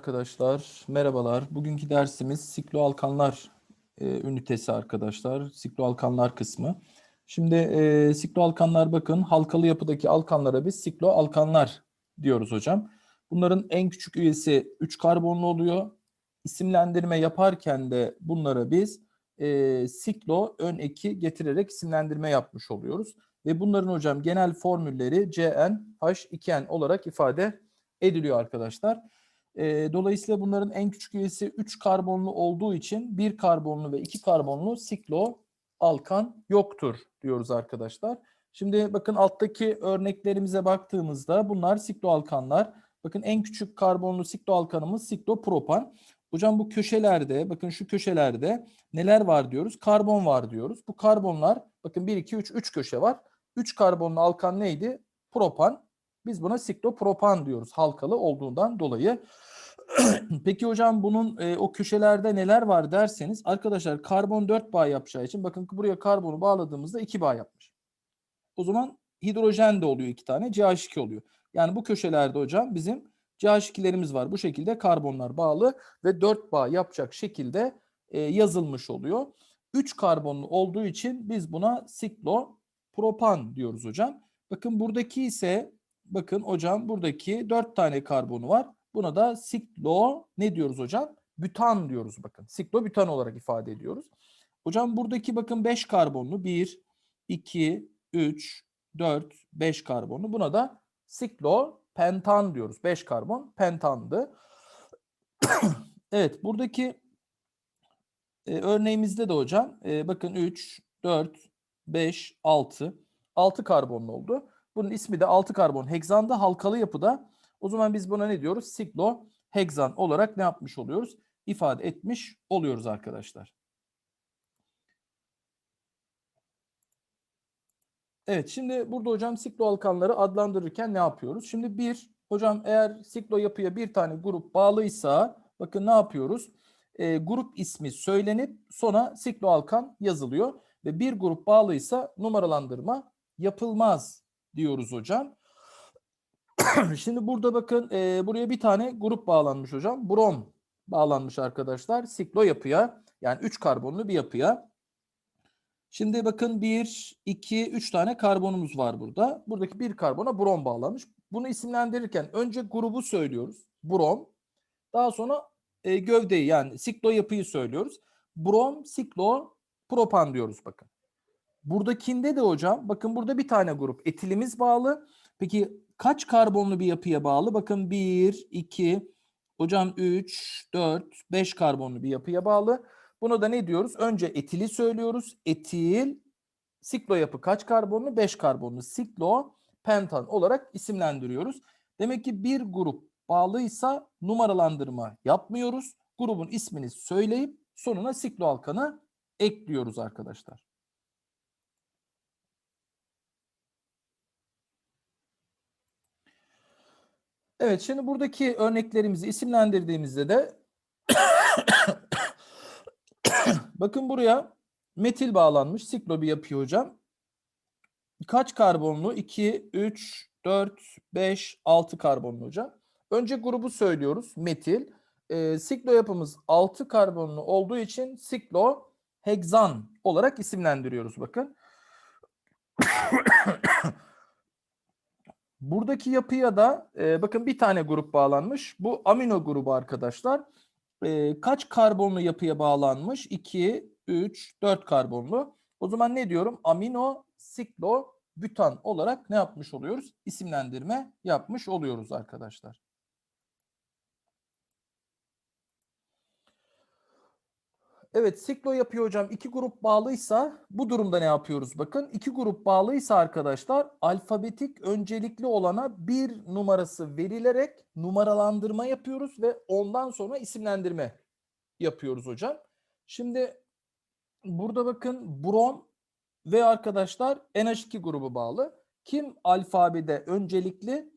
Arkadaşlar merhabalar. Bugünkü dersimiz sikloalkanlar e, ünitesi arkadaşlar. Sikloalkanlar kısmı. Şimdi e, sikloalkanlar bakın halkalı yapıdaki alkanlara biz sikloalkanlar diyoruz hocam. Bunların en küçük üyesi 3 karbonlu oluyor. İsimlendirme yaparken de bunlara biz e, siklo ön eki getirerek isimlendirme yapmış oluyoruz. Ve bunların hocam genel formülleri CnH2n olarak ifade ediliyor arkadaşlar. E, dolayısıyla bunların en küçük üyesi 3 karbonlu olduğu için 1 karbonlu ve 2 karbonlu siklo alkan yoktur diyoruz arkadaşlar. Şimdi bakın alttaki örneklerimize baktığımızda bunlar sikloalkanlar. Bakın en küçük karbonlu sikloalkanımız siklopropan. Hocam bu köşelerde bakın şu köşelerde neler var diyoruz? Karbon var diyoruz. Bu karbonlar bakın 1 2 3 3 köşe var. 3 karbonlu alkan neydi? Propan. Biz buna siklopropan diyoruz halkalı olduğundan dolayı. Peki hocam bunun e, o köşelerde neler var derseniz arkadaşlar karbon 4 bağ yapacağı için bakın buraya karbonu bağladığımızda 2 bağ yapmış. O zaman hidrojen de oluyor 2 tane CH2 oluyor. Yani bu köşelerde hocam bizim CH2'lerimiz var. Bu şekilde karbonlar bağlı ve 4 bağ yapacak şekilde e, yazılmış oluyor. 3 karbonlu olduğu için biz buna siklopropan diyoruz hocam. Bakın buradaki ise bakın hocam buradaki 4 tane karbonu var. Buna da siklo ne diyoruz hocam? Bütan diyoruz bakın. Siklo bütan olarak ifade ediyoruz. Hocam buradaki bakın 5 karbonlu 1, 2, 3, 4, 5 karbonlu. Buna da siklo pentan diyoruz. 5 karbon pentandı. evet buradaki e, örneğimizde de hocam e, bakın 3, 4, 5, 6. 6 karbonlu oldu. Bunun ismi de 6 karbon hegzanda halkalı yapıda. O zaman biz buna ne diyoruz? Siklo hegzan olarak ne yapmış oluyoruz? İfade etmiş oluyoruz arkadaşlar. Evet şimdi burada hocam siklo alkanları adlandırırken ne yapıyoruz? Şimdi bir hocam eğer siklo yapıya bir tane grup bağlıysa bakın ne yapıyoruz? E, grup ismi söylenip sonra siklo alkan yazılıyor ve bir grup bağlıysa numaralandırma yapılmaz diyoruz hocam. Şimdi burada bakın e, buraya bir tane grup bağlanmış hocam. Brom bağlanmış arkadaşlar. Siklo yapıya yani 3 karbonlu bir yapıya. Şimdi bakın 1, 2, 3 tane karbonumuz var burada. Buradaki bir karbona brom bağlanmış. Bunu isimlendirirken önce grubu söylüyoruz. Brom. Daha sonra e, gövdeyi yani siklo yapıyı söylüyoruz. Brom, siklo, propan diyoruz bakın. Buradakinde de hocam bakın burada bir tane grup etilimiz bağlı. Peki kaç karbonlu bir yapıya bağlı? Bakın 1, 2, hocam 3, 4, 5 karbonlu bir yapıya bağlı. Buna da ne diyoruz? Önce etili söylüyoruz. Etil, siklo yapı kaç karbonlu? 5 karbonlu. Siklo, pentan olarak isimlendiriyoruz. Demek ki bir grup bağlıysa numaralandırma yapmıyoruz. Grubun ismini söyleyip sonuna siklo alkanı ekliyoruz arkadaşlar. Evet şimdi buradaki örneklerimizi isimlendirdiğimizde de bakın buraya metil bağlanmış siklo bir yapıyor hocam. Kaç karbonlu? 2, 3, 4, 5, 6 karbonlu hocam. Önce grubu söylüyoruz metil. E, siklo yapımız 6 karbonlu olduğu için siklo hegzan olarak isimlendiriyoruz bakın. Buradaki yapıya da e, bakın bir tane grup bağlanmış. Bu amino grubu arkadaşlar. E, kaç karbonlu yapıya bağlanmış? 2, 3, 4 karbonlu. O zaman ne diyorum? Amino siklo bütan olarak ne yapmış oluyoruz? İsimlendirme yapmış oluyoruz arkadaşlar. Evet siklo yapıyor hocam. İki grup bağlıysa bu durumda ne yapıyoruz? Bakın iki grup bağlıysa arkadaşlar alfabetik öncelikli olana bir numarası verilerek numaralandırma yapıyoruz ve ondan sonra isimlendirme yapıyoruz hocam. Şimdi burada bakın brom ve arkadaşlar NH2 grubu bağlı. Kim alfabede öncelikli?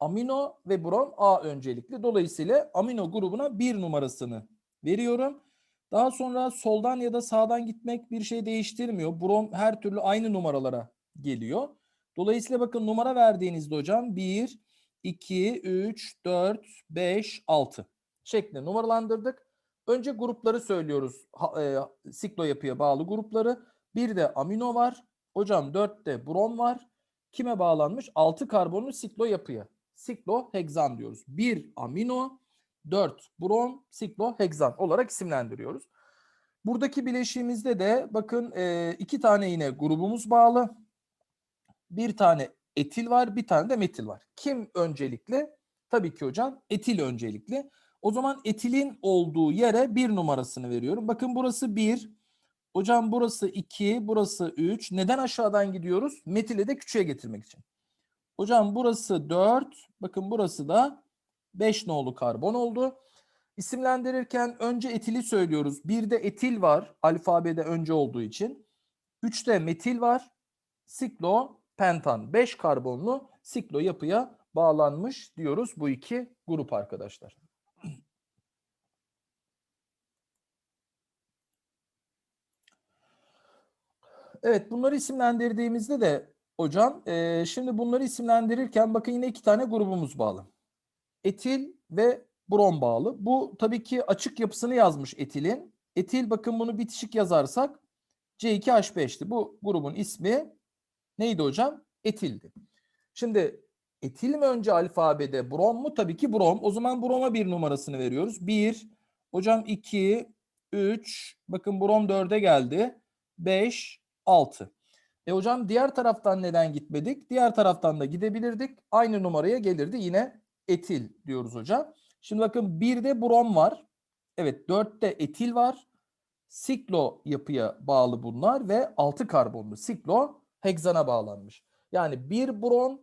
Amino ve brom A öncelikli. Dolayısıyla amino grubuna bir numarasını veriyorum. Daha sonra soldan ya da sağdan gitmek bir şey değiştirmiyor. Brom her türlü aynı numaralara geliyor. Dolayısıyla bakın numara verdiğinizde hocam 1, 2, 3, 4, 5, 6. şeklinde numaralandırdık. Önce grupları söylüyoruz. E, siklo yapıya bağlı grupları. Bir de amino var. Hocam 4'te brom var. Kime bağlanmış? 6 karbonlu siklo yapıya. Sikloheksan diyoruz. 1 amino, 4 brom, sikloheksan olarak isimlendiriyoruz. Buradaki bileşiğimizde de bakın e, iki tane yine grubumuz bağlı. Bir tane etil var, bir tane de metil var. Kim öncelikli? Tabii ki hocam etil öncelikli. O zaman etilin olduğu yere bir numarasını veriyorum. Bakın burası 1. Hocam burası 2, burası 3. Neden aşağıdan gidiyoruz? Metili de küçüğe getirmek için. Hocam burası 4. Bakın burası da 5 nolu karbon oldu. İsimlendirirken önce etili söylüyoruz. Bir de etil var alfabede önce olduğu için. 3'te metil var. Siklo, pentan 5 karbonlu siklo yapıya bağlanmış diyoruz bu iki grup arkadaşlar. Evet bunları isimlendirdiğimizde de hocam e, şimdi bunları isimlendirirken bakın yine iki tane grubumuz bağlı. Etil ve brom bağlı. Bu tabii ki açık yapısını yazmış etilin. Etil bakın bunu bitişik yazarsak C2H5'ti. Bu grubun ismi neydi hocam? Etildi. Şimdi etil mi önce alfabede brom mu? Tabii ki brom. O zaman broma bir numarasını veriyoruz. 1, hocam 2, 3, bakın brom 4'e geldi. 5, 6. E hocam diğer taraftan neden gitmedik? Diğer taraftan da gidebilirdik. Aynı numaraya gelirdi. Yine etil diyoruz hocam. Şimdi bakın bir de brom var. Evet 4'te etil var. Siklo yapıya bağlı bunlar ve 6 karbonlu siklo hegzana bağlanmış. Yani 1 brom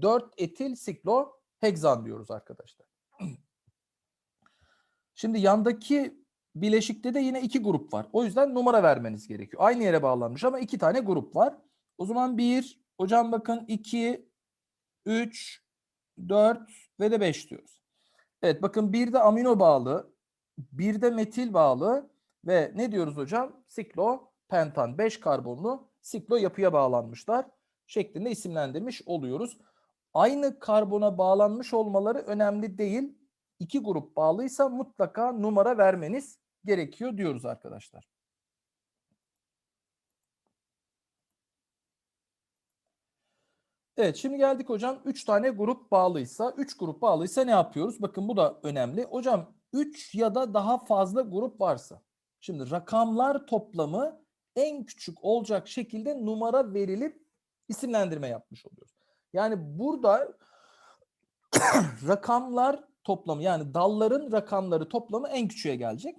4 etil siklo hegzan diyoruz arkadaşlar. Şimdi yandaki bileşikte de yine iki grup var. O yüzden numara vermeniz gerekiyor. Aynı yere bağlanmış ama iki tane grup var. O zaman 1, hocam bakın 2, 3, 4 ve de 5 diyoruz. Evet bakın bir de amino bağlı, bir de metil bağlı ve ne diyoruz hocam? Siklo pentan 5 karbonlu siklo yapıya bağlanmışlar şeklinde isimlendirmiş oluyoruz. Aynı karbona bağlanmış olmaları önemli değil. İki grup bağlıysa mutlaka numara vermeniz gerekiyor diyoruz arkadaşlar. Evet şimdi geldik hocam 3 tane grup bağlıysa 3 grup bağlıysa ne yapıyoruz? Bakın bu da önemli. Hocam 3 ya da daha fazla grup varsa şimdi rakamlar toplamı en küçük olacak şekilde numara verilip isimlendirme yapmış oluyoruz. Yani burada rakamlar toplamı yani dalların rakamları toplamı en küçüğe gelecek.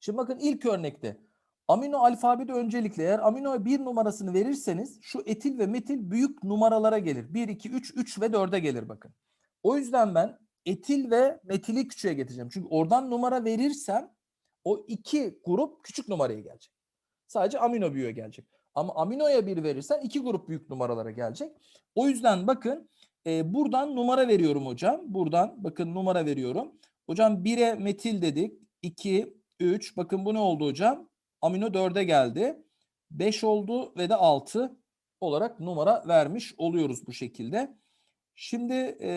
Şimdi bakın ilk örnekte amino alfabede öncelikle eğer amino bir numarasını verirseniz şu etil ve metil büyük numaralara gelir. 1, 2, 3, 3 ve 4'e gelir bakın. O yüzden ben etil ve metili küçüğe getireceğim. Çünkü oradan numara verirsem o iki grup küçük numaraya gelecek. Sadece amino büyüğe gelecek. Ama aminoya bir verirsen iki grup büyük numaralara gelecek. O yüzden bakın e, buradan numara veriyorum hocam. Buradan bakın numara veriyorum. Hocam 1'e metil dedik. 2, 3. Bakın bu ne oldu hocam? Amino 4'e geldi. 5 oldu ve de 6 olarak numara vermiş oluyoruz bu şekilde. Şimdi e,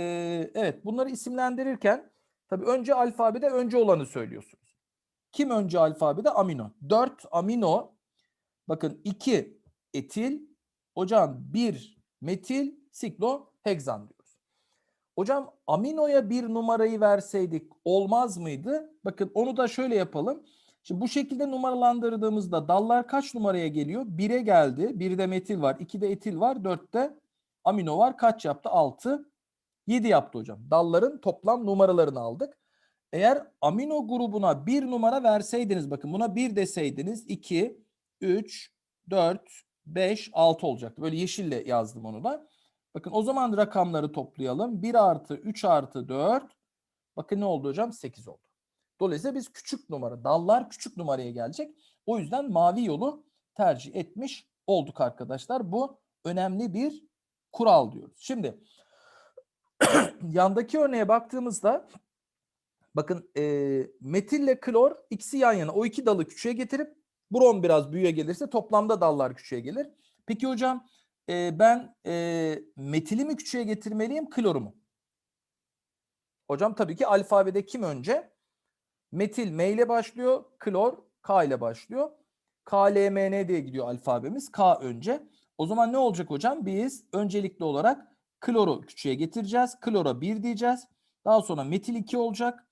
evet bunları isimlendirirken tabii önce alfabede önce olanı söylüyorsunuz. Kim önce alfabede? Amino. 4 amino bakın 2 etil hocam 1 metil sikloheksan diyoruz. Hocam aminoya bir numarayı verseydik olmaz mıydı? Bakın onu da şöyle yapalım. Şimdi bu şekilde numaralandırdığımızda dallar kaç numaraya geliyor? 1'e geldi. 1'de metil var, 2'de etil var, 4'te amino var. Kaç yaptı? 6. 7 yaptı hocam. Dalların toplam numaralarını aldık. Eğer amino grubuna bir numara verseydiniz bakın buna 1 deseydiniz 2, 3, 4, 5, 6 olacaktı. Böyle yeşille yazdım onu da. Bakın o zaman rakamları toplayalım. 1 artı 3 artı 4. Bakın ne oldu hocam? 8 oldu. Dolayısıyla biz küçük numara, dallar küçük numaraya gelecek. O yüzden mavi yolu tercih etmiş olduk arkadaşlar. Bu önemli bir kural diyoruz. Şimdi yandaki örneğe baktığımızda bakın e, metille klor ikisi yan yana o iki dalı küçüğe getirip brom biraz büyüğe gelirse toplamda dallar küçüğe gelir. Peki hocam e, ben e, metili mi küçüğe getirmeliyim kloru mu? Hocam tabii ki alfabede kim önce? Metil M ile başlıyor. Klor K ile başlıyor. KLMN diye gidiyor alfabemiz. K önce. O zaman ne olacak hocam? Biz öncelikli olarak kloru küçüğe getireceğiz. Klora 1 diyeceğiz. Daha sonra metil 2 olacak.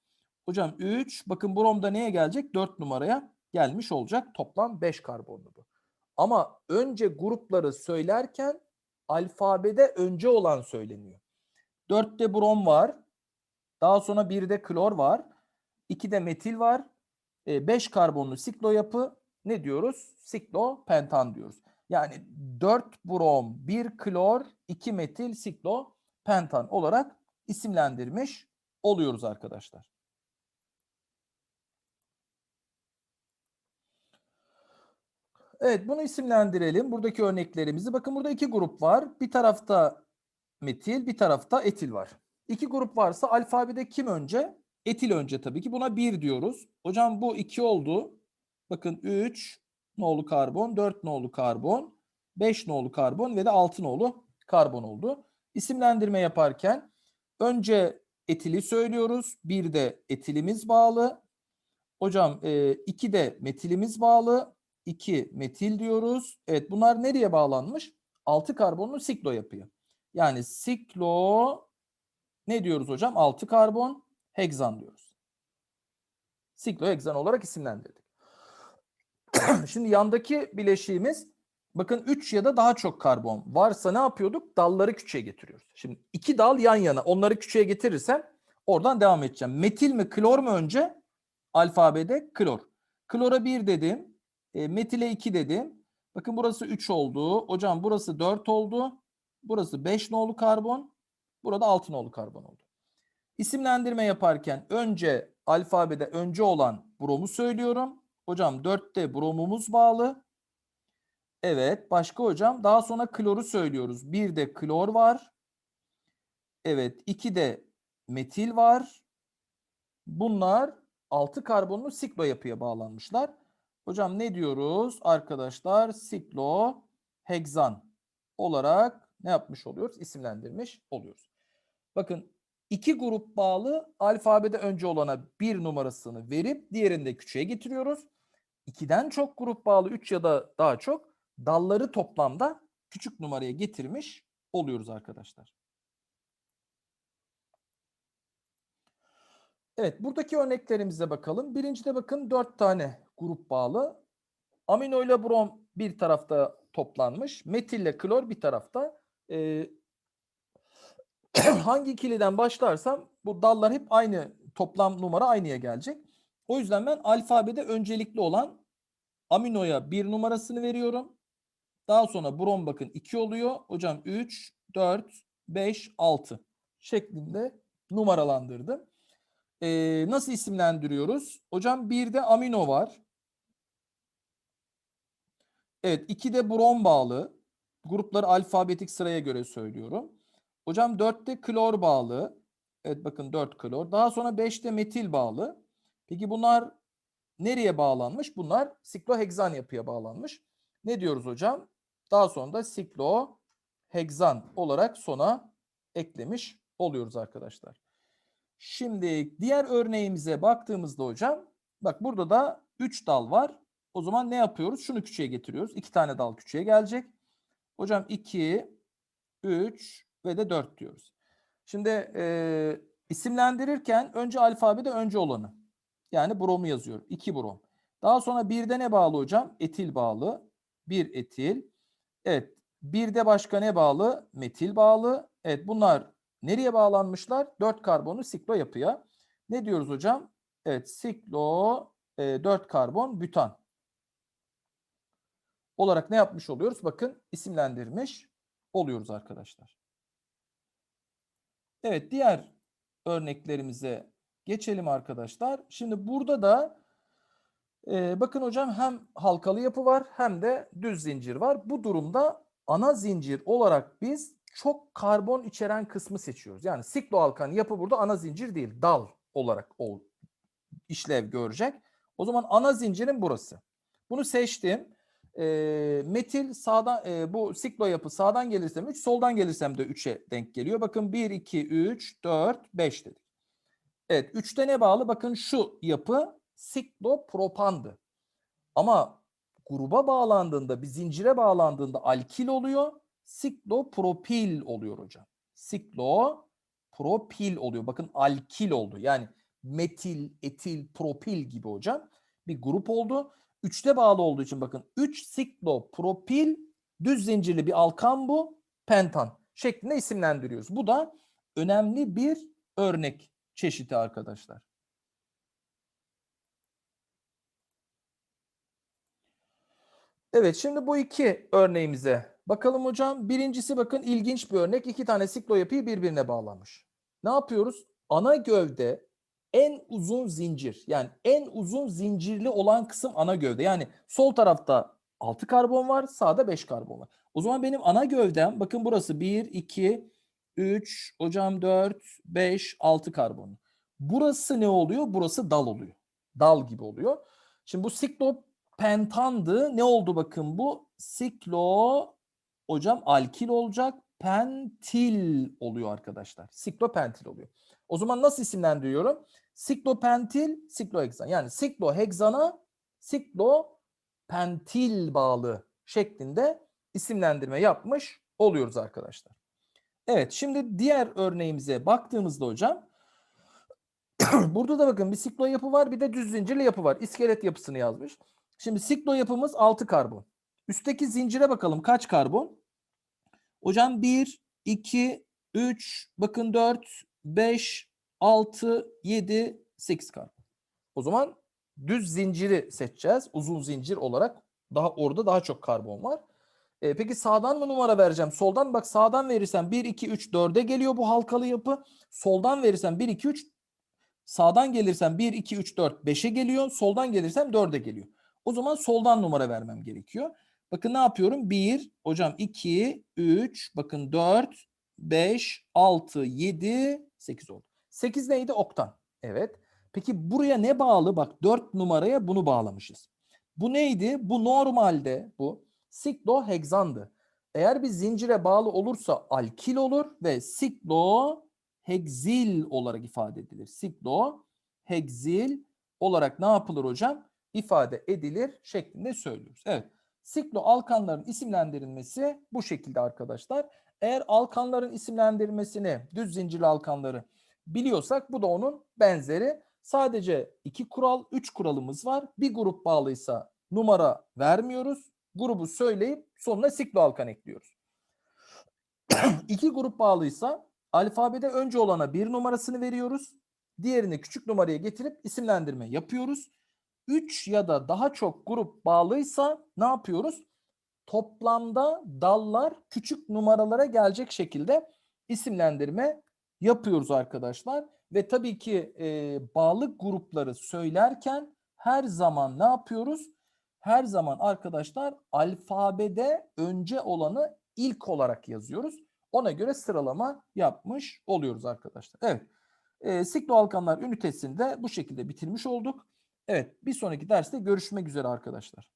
Hocam 3. Bakın bromda neye gelecek? 4 numaraya gelmiş olacak. Toplam 5 karbonlu bu. Ama önce grupları söylerken alfabede önce olan söyleniyor. 4'te brom var. Daha sonra 1'de klor var. 2'de metil var. 5 karbonlu siklo yapı ne diyoruz? Siklopentan diyoruz. Yani 4 brom, 1 klor, 2 metil siklopentan olarak isimlendirmiş oluyoruz arkadaşlar. Evet bunu isimlendirelim. Buradaki örneklerimizi. Bakın burada iki grup var. Bir tarafta metil, bir tarafta etil var. İki grup varsa alfabede kim önce? Etil önce tabii ki. Buna 1 diyoruz. Hocam bu 2 oldu. Bakın 3 nolu karbon, 4 nolu karbon, 5 nolu karbon ve de 6 nolu karbon oldu. İsimlendirme yaparken önce etili söylüyoruz. Bir de etilimiz bağlı. Hocam 2 e, de metilimiz bağlı. 2 metil diyoruz. Evet bunlar nereye bağlanmış? 6 karbonlu siklo yapıyor. Yani siklo ne diyoruz hocam? 6 karbon heksan diyoruz. Sikloheksan olarak isimlendirdik. Şimdi yandaki bileşiğimiz bakın 3 ya da daha çok karbon varsa ne yapıyorduk? Dalları küçüğe getiriyoruz. Şimdi iki dal yan yana onları küçüğe getirirsem oradan devam edeceğim. Metil mi klor mu önce? Alfabede klor. Klora 1 dedim. E, metile 2 dedim. Bakın burası 3 oldu. Hocam burası 4 oldu. Burası 5 nolu karbon. Burada 6 nolu karbon oldu. İsimlendirme yaparken önce alfabede önce olan bromu söylüyorum. Hocam 4'te bromumuz bağlı. Evet başka hocam. Daha sonra kloru söylüyoruz. 1'de klor var. Evet 2'de metil var. Bunlar 6 karbonlu siklo yapıya bağlanmışlar. Hocam ne diyoruz arkadaşlar? Siklo heksan olarak ne yapmış oluyoruz? İsimlendirmiş oluyoruz. Bakın iki grup bağlı alfabede önce olana bir numarasını verip diğerini de küçüğe getiriyoruz. İkiden çok grup bağlı üç ya da daha çok dalları toplamda küçük numaraya getirmiş oluyoruz arkadaşlar. Evet buradaki örneklerimize bakalım. Birincide bakın dört tane grup bağlı. Amino ile brom bir tarafta toplanmış. Metil ile klor bir tarafta. Ee, hangi ikiliden başlarsam bu dallar hep aynı toplam numara aynıya gelecek. O yüzden ben alfabede öncelikli olan aminoya bir numarasını veriyorum. Daha sonra brom bakın 2 oluyor. Hocam 3, 4, 5, 6 şeklinde numaralandırdım. Ee, nasıl isimlendiriyoruz? Hocam bir de amino var. Evet iki de brom bağlı. Grupları alfabetik sıraya göre söylüyorum. Hocam 4'te klor bağlı. Evet bakın 4 klor. Daha sonra 5'te metil bağlı. Peki bunlar nereye bağlanmış? Bunlar sikloheksan yapıya bağlanmış. Ne diyoruz hocam? Daha sonra da sikloheksan olarak sona eklemiş oluyoruz arkadaşlar. Şimdi diğer örneğimize baktığımızda hocam bak burada da 3 dal var. O zaman ne yapıyoruz? Şunu küçüğe getiriyoruz. 2 tane dal küçüğe gelecek. Hocam 2, 3 ve de 4 diyoruz. Şimdi e, isimlendirirken önce alfabede önce olanı. Yani bromu yazıyor. 2 brom. Daha sonra birde ne bağlı hocam? Etil bağlı. 1 etil. Evet. Bir de başka ne bağlı? Metil bağlı. Evet bunlar nereye bağlanmışlar? 4 karbonlu siklo yapıya. Ne diyoruz hocam? Evet siklo e, 4 karbon bütan olarak ne yapmış oluyoruz? Bakın isimlendirmiş oluyoruz arkadaşlar. Evet diğer örneklerimize geçelim arkadaşlar. Şimdi burada da e, bakın hocam hem halkalı yapı var hem de düz zincir var. Bu durumda ana zincir olarak biz çok karbon içeren kısmı seçiyoruz. Yani sikloalkan yapı burada ana zincir değil dal olarak o işlev görecek. O zaman ana zincirin burası. Bunu seçtim. E, metil sağdan e, bu siklo yapı sağdan gelirsem 3 soldan gelirsem de 3'e denk geliyor. Bakın 1, 2, 3, 4, 5 dedik. Evet, üçte ne bağlı? Bakın şu yapı siklopropandı. Ama gruba bağlandığında, bir zincire bağlandığında alkil oluyor. Siklopropil oluyor hocam. Siklopropil oluyor. Bakın alkil oldu. Yani metil, etil, propil gibi hocam. Bir grup oldu. Üçte bağlı olduğu için bakın 3 siklopropil düz zincirli bir alkan bu. Pentan şeklinde isimlendiriyoruz. Bu da önemli bir örnek çeşidi arkadaşlar. Evet şimdi bu iki örneğimize bakalım hocam. Birincisi bakın ilginç bir örnek. İki tane siklo yapıyı birbirine bağlamış. Ne yapıyoruz? Ana gövde en uzun zincir yani en uzun zincirli olan kısım ana gövde. Yani sol tarafta 6 karbon var sağda 5 karbon var. O zaman benim ana gövdem bakın burası 1, 2, 3, hocam 4, 5, 6 karbon. Burası ne oluyor? Burası dal oluyor. Dal gibi oluyor. Şimdi bu siklopentandı. Ne oldu bakın bu? Siklo hocam alkil olacak. Pentil oluyor arkadaşlar. Siklopentil oluyor. O zaman nasıl isimlendiriyorum? Siklopentil, sikloheksan. Yani siklohekzana siklopentil bağlı şeklinde isimlendirme yapmış oluyoruz arkadaşlar. Evet şimdi diğer örneğimize baktığımızda hocam burada da bakın bir siklo yapı var bir de düz zincirli yapı var. İskelet yapısını yazmış. Şimdi siklo yapımız 6 karbon. Üstteki zincire bakalım kaç karbon? Hocam 1, 2, 3, bakın 4, 5, 6, 7, 8 karbon. O zaman düz zinciri seçeceğiz. Uzun zincir olarak daha orada daha çok karbon var. E, peki sağdan mı numara vereceğim? Soldan bak sağdan verirsem 1, 2, 3, 4'e geliyor bu halkalı yapı. Soldan verirsem 1, 2, 3 sağdan gelirsem 1, 2, 3, 4, 5'e geliyor. Soldan gelirsem 4'e geliyor. O zaman soldan numara vermem gerekiyor. Bakın ne yapıyorum? 1, hocam 2, 3, bakın 4, 5, 6, 7, 8 oldu. 8 neydi? Oktan. Evet. Peki buraya ne bağlı? Bak 4 numaraya bunu bağlamışız. Bu neydi? Bu normalde bu sikloheksandı. Eğer bir zincire bağlı olursa alkil olur ve siklohekzil olarak ifade edilir. Siklohekzil olarak ne yapılır hocam? İfade edilir şeklinde söylüyoruz. Evet. Siklo alkanların isimlendirilmesi bu şekilde arkadaşlar. Eğer alkanların isimlendirilmesini, düz zincirli alkanları biliyorsak bu da onun benzeri. Sadece iki kural, üç kuralımız var. Bir grup bağlıysa numara vermiyoruz. Grubu söyleyip sonuna sikloalkan ekliyoruz. iki grup bağlıysa alfabede önce olana bir numarasını veriyoruz. Diğerini küçük numaraya getirip isimlendirme yapıyoruz. 3 ya da daha çok grup bağlıysa ne yapıyoruz? Toplamda dallar küçük numaralara gelecek şekilde isimlendirme yapıyoruz arkadaşlar. Ve tabii ki e, bağlı grupları söylerken her zaman ne yapıyoruz? Her zaman arkadaşlar alfabede önce olanı ilk olarak yazıyoruz. Ona göre sıralama yapmış oluyoruz arkadaşlar. Evet. E, sikloalkanlar ünitesinde bu şekilde bitirmiş olduk. Evet bir sonraki derste görüşmek üzere arkadaşlar.